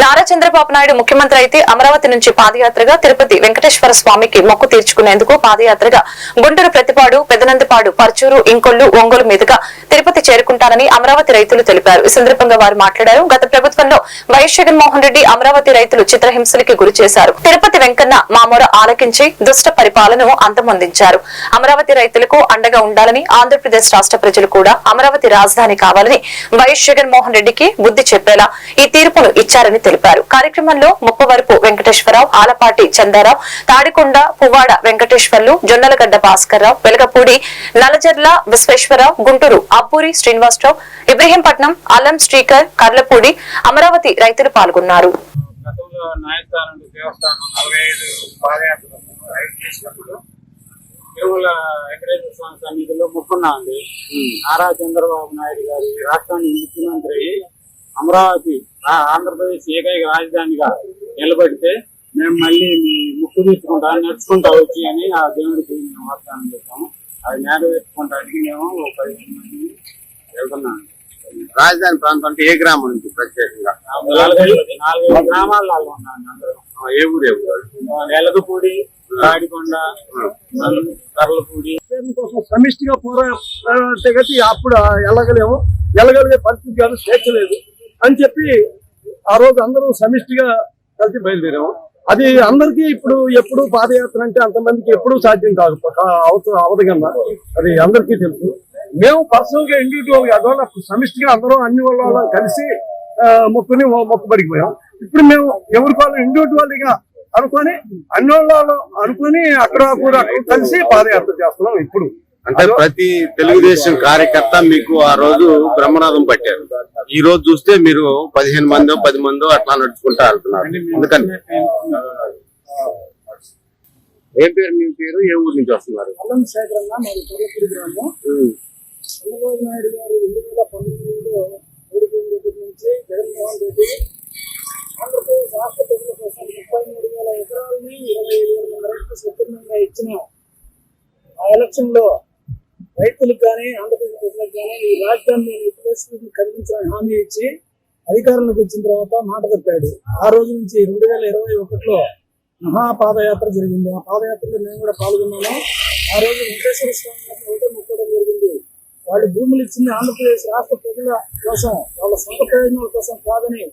నారా చంద్రబాబు నాయుడు ముఖ్యమంత్రి అయితే అమరావతి నుంచి పాదయాత్రగా తిరుపతి వెంకటేశ్వర స్వామికి మొక్కు తీర్చుకునేందుకు పాదయాత్రగా గుంటూరు ప్రతిపాడు పెదనందిపాడు పర్చూరు ఇంకొల్లు ఒంగోలు మీదుగా తిరుపతి చేరుకుంటానని అమరావతి రైతులు తెలిపారు. ఈ సందర్భంగా వారు మాట్లాడారు. గత ప్రభుత్వంలో వైఎస్ జగన్మోహన్ రెడ్డి అమరావతి రైతులు చిత్రహింసలకి గురి చేశారు. తిరుపతి వెంకన్న మామూర ఆలకించి దుష్ట పరిపాలనను అంతమొందించారు. అమరావతి రైతులకు అండగా ఉండాలని ఆంధ్రప్రదేశ్ రాష్ట్ర ప్రజలు కూడా అమరావతి రాజధాని కావాలని వైఎస్ జగన్మోహన్ రెడ్డికి బుద్ధి చెప్పేలా ఈ తీర్పును ఇచ్చారని తెలిపారు. కార్యక్రమంలో ముప్పవరపు వెంకటేశ్వరరావు ఆలపాటి చందారావు తాడికొండ పువ్వాడ వెంకటేశ్వర్లు జొన్నలగడ్డ భాస్కర్రావు వెలగపూడి నలజర్ల విశ్వేశ్వరరావు గుంటూరు అబ్బూరి శ్రీనివాసరావు ఇబ్రహీంపట్నం అల్లం శ్రీకర్ కర్లపూడి అమరావతి రైతులు పాల్గొన్నారు. తిరుమల వెంకటేశ్వర స్వామి సన్నిధిలో మొక్కున్నా ఉంది నారా చంద్రబాబు నాయుడు గారు రాష్ట్రానికి ముఖ్యమంత్రి అయ్యి అమరావతి ఆ ఆంధ్రప్రదేశ్ ఏకైక రాజధానిగా నిలబడితే మేము మళ్ళీ మీ ముక్కు తీసుకుంటా నడుచుకుంటా వచ్చి అని ఆ దేవుడికి మేము వాగ్దానం చేస్తాము అది నెరవేర్చుకుంటానికి మేము ఒక పదిహేను మంది వెళ్తున్నాం. రాజధాని ప్రాంతం అంటే ఏ గ్రామం నుంచి ప్రత్యేకంగా? నాలుగైదు గ్రామాల్లో ఉన్నాను అందరూ. ఆ, ఏ ఊరు ఏ ఊరు వెలగపూడి తాడికొండ కర్లపూడి కోసం సమిష్టిగా పోరాటే గతి అప్పుడు వెళ్ళగలేము వెళ్ళగలిగే పరిస్థితి కాదు స్వేచ్ఛ లేదు అని చెప్పి ఆ రోజు అందరూ సమిష్టిగా కలిసి బయలుదేరాము. అది అందరికీ ఇప్పుడు ఎప్పుడు పాదయాత్ర అంటే అంతమందికి ఎప్పుడూ సాధ్యం కాదు. అవత అవదు కన్నా. అది అందరికీ తెలుసు. మేము పర్సనల్గా ఇండివిజువల్గా అదొక సమిష్టిగా అందరం అన్ని వాళ్ళ కలిసి మొక్కుని మొక్కుబడికి పోయాం. ఇప్పుడు మేము ఎవరికి వాళ్ళు ఇండివిజువల్గా అనుకొని అన్ని వాళ్ళు అనుకొని అక్కడ కూడా కలిసి పాదయాత్ర చేస్తున్నాం ఇప్పుడు. అంటే ప్రతి తెలుగుదేశం కార్యకర్త మీకు ఆ రోజు బ్రహ్మనాథం పట్టారు. ఈ రోజు చూస్తే మీరు పదిహేను మందో పది మందో అట్లా నడుచుకుంటా వెళ్తున్నారు ఎందుకని? ఏం పేరు మీ పేరు? ఏ ఊరు నుంచి వస్తున్నారు. చంద్రబాబు నాయుడు గారు రెండు వేల పంతొమ్మిదిలో ఓడిపోయిన దగ్గర నుంచి జగన్మోహన్ రెడ్డి ఆంధ్రప్రదేశ్ రాష్ట్ర ప్రజల కోసం ముప్పై మూడు వేల ఎకరాలని ఇరవై ఐదు వేల మంది రైతులు స్వతంత్రంగా ఇచ్చిన ఆ ఎలక్షన్లో రైతులకు కానీ ఆంధ్రప్రదేశ్ ప్రజలకు కానీ ఈ రాజధాని నేను కలిగించాలని హామీ ఇచ్చి అధికారంలోకి వచ్చిన తర్వాత మాట తప్పాడు ఆ రోజు నుంచి రెండు వేల ఇరవై ఒకటిలో మహా పాదయాత్ర జరిగింది. ఆ పాదయాత్రలో మేము కూడా పాల్గొన్నాము. ఆ రోజు వెంకటేశ్వర స్వామి ఒకటే మొక్కడం జరిగింది. వాళ్ళు భూములు ఇచ్చింది ఆంధ్రప్రదేశ్ రాష్ట్ర ప్రజల కోసం వాళ్ళ సొంత ప్రయోజనాల కోసం కాదని